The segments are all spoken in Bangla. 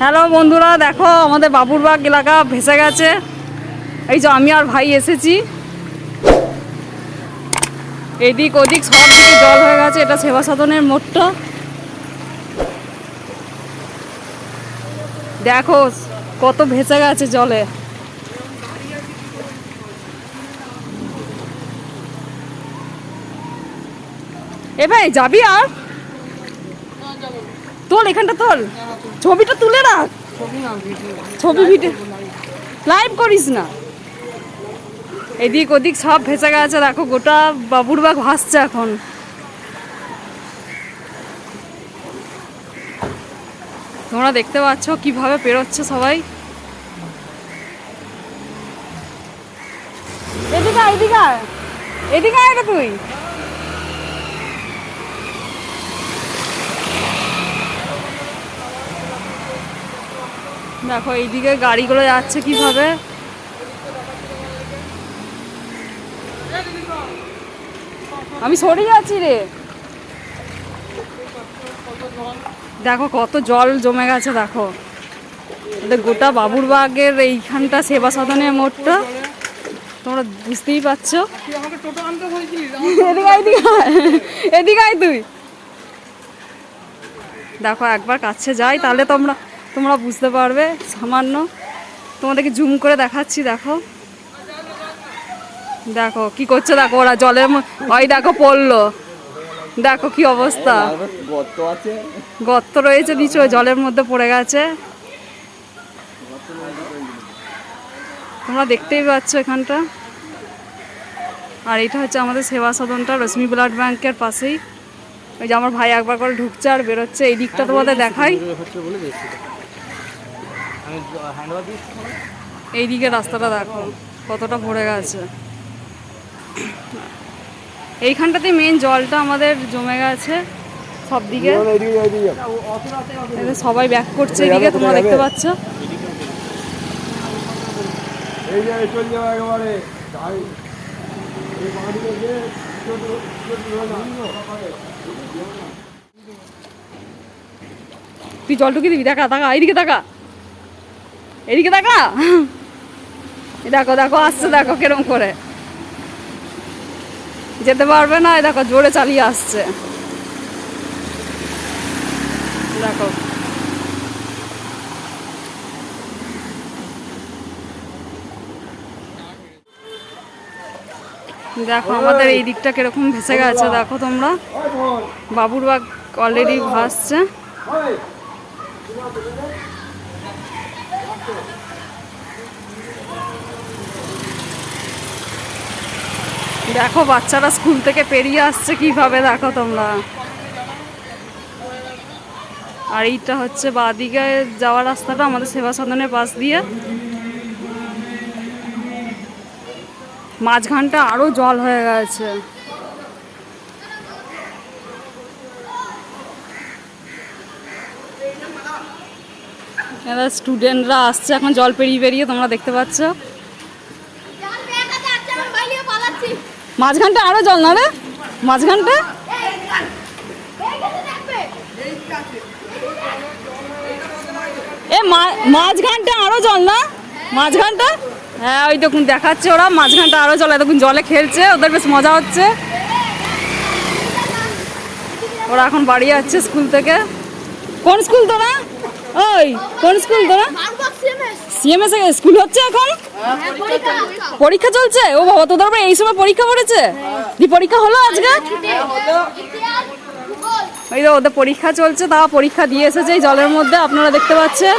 হ্যালো বন্ধুরা, দেখো আমাদের বাবুরবাগ এলাকা ভেসে গেছে। এই যে আমি আর ভাই এসেছি। এদিক ওদিক সব দিকে জল হয়ে গেছে, এটা সেবা সাধনের মোড়টা দেখো কত ভেসে গেছে জলে। এ ভাই, যাবি আর? তোল, এখানটা তোল। ছবিটা তুলে রাখ। ছবি ভিডিও। লাইভ করিস না। এদিক ওদিক সব ভেসে গেছে, দেখো গোটা বাবুর বাগ ভাসছে এখন। তোমরা দেখতে পাচ্ছ কীভাবে পেরোচ্ছে সবাই। এদিকে এদিকে এদিকে আয় তুই। দেখো, এইদিকে গাড়িগুলো যাচ্ছে কীভাবে? আমি সরে যাচ্ছি রে। দেখো, কত জল জমে গেছে, দেখো। গোটা বাবুরবাগের এইখানটা সেবা সদনের মোড়টা। তোমরা বুঝতেই পারছ? এদিকে তুই। দেখো, একবার কাছে যাই, তাহলে তোমরা তোমরা বুঝতে পারবে, সামান্য। তোমাদেরকে জুম করে দেখাচ্ছি, দেখো। দেখো, কি করছে, দেখো, ওরা জলের ওই দেখো, পড়ল। দেখো কি অবস্থা। গর্ত রয়েছে নিচে জলের মধ্যে পড়ে গেছে। তোমরা দেখতেই পাচ্ছ এখানটা। আর এটা হচ্ছে আমাদের সেবা সদনটা, রশ্মি ব্লাড ব্যাংকের পাশেই। ওই যে আমার ভাই একবার করে ঢুকছে আর বেরোচ্ছে, এই দিকটা তোমাদের দেখাই। হচ্ছে বলে দেখছি আমি হ্যান্ডওয়াশ দিচ্ছি এই দিকে রাস্তাটা দেখো কতটা ভরে গেছে। এইখানটাতে মেন জলটা আমাদের জমে গেছে সব দিকে সবাই ব্যাক করছে এদিকে তোমরা দেখতে পাচ্ছ। তুই জলটুকি দিবি? দেখা তাকা এইদিকে তাকা এদিকে এই দেখো দেখো আসছে দেখো কিরম করে। যেতে পারবে না দেখো জোরে চালিয়ে আসছে। দেখো। দেখো আমাদের এই দিকটা কীরকম ভেসে গেছে দেখো তোমরা। বাবুরবাগ অলরেডি ভাসছে। দেখো, বাচ্চারা স্কুল থেকে পেরিয়ে আসছে কীভাবে, দেখো তোমরা। আর এইটা হচ্ছে বাদিকে যাওয়ার রাস্তাটা, আমাদের সেবা সদনের পাশ দিয়ে। মাঝখানটা আরও জল হয়ে গেছে। এরা স্টুডেন্টরা আসছে, এখন জল পেরিয়ে পেরিয়ে তোমরা দেখতে পাচ্ছ। মাঝখানটা আরও জল না রে? মাঝখানটা? এ মাঝখানটা আরও জল না? মাঝখানটা? হ্যাঁ ওই দেখুন, দেখাচ্ছে ওরা, মাঝখানটা আরও জল দেখুন, জলে খেলছে, ওদের বেশ মজা হচ্ছে। ওরা এখন বাড়ি যাচ্ছে স্কুল থেকে। কোন স্কুল তোরা? ওই, কোন স্কুল তোরা? সিএমএস স্কুল হচ্ছে এখন? পরীক্ষা চলছে? ও বাবা, তোদের আবার এই সময় পরীক্ষা পড়েছে? দি পরীক্ষা হলো আজকে? ওই ওদের পরীক্ষা চলছে তা পরীক্ষা দিয়ে এসেছে এই জলের মধ্যে, আপনারা দেখতে পাচ্ছেন।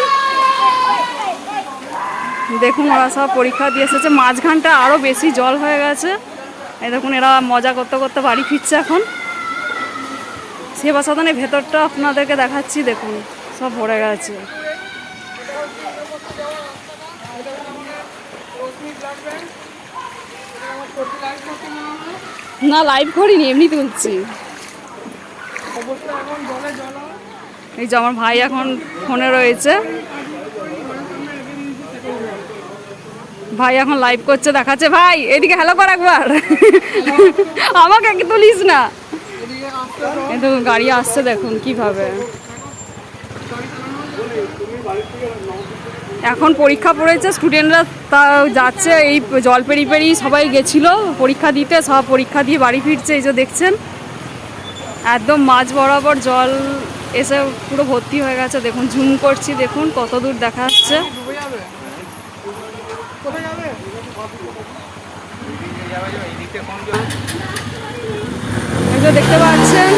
দেখুন, ওরা সব পরীক্ষা দিয়ে এসেছে। মাঝখানটা আরও বেশি জল হয়ে গেছে। এই দেখুন, এরা মজা করতে করতে বাড়ি ফিরছে এখন। সেবা সদনের ভেতরটা আপনাদেরকে দেখাচ্ছি, দেখুন। সব পড়ে গেছে। না লাইভ করিনি এমনি তুলছি এই যে আমার ভাই এখন ফোনে রয়েছে। ভাই এখন লাইভ করছে, দেখাচ্ছে। ভাই, এদিকে হ্যালো কর একবার। আমাকে তুলিস না। গাড়ি আসছে, দেখুন কীভাবে। এখন পরীক্ষা পড়েছে স্টুডেন্টরা তা যাচ্ছে, এই জল পেরি পেরি সবাই গেছিল, পরীক্ষা দিতে, সব পরীক্ষা দিয়ে বাড়ি ফিরছে, এই যে দেখছেন। একদম মাঝ বরাবর জল এসে পুরো ভর্তি হয়ে গেছে, দেখুন ঝুম করছি, দেখুন, কত দূর দেখা যাচ্ছে। দেখতে পাচ্ছেন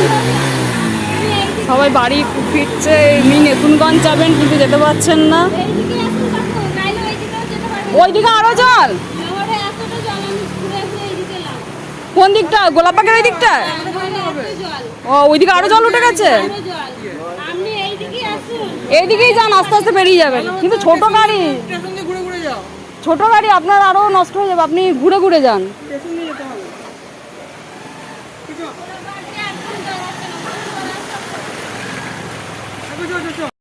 সবাই বাড়ি ফিরছে এমনি নেতুনগঞ্জ যাবেন কিন্তু যেতে পারছেন না। ওইদিকে আরও জল। কোন দিকটা? গোলাপাকের ওই দিকটা? জল, ও ওইদিকে আরও জল উঠে গেছে? এইদিকেই যান আস্তে আস্তে বেরিয়ে যাবেন। কিন্তু ছোট গাড়ি। ছোট গাড়ি আপনার আরও নষ্ট হয়ে যাবে আপনি ঘুরে ঘুরে যান। 저, 저, 저.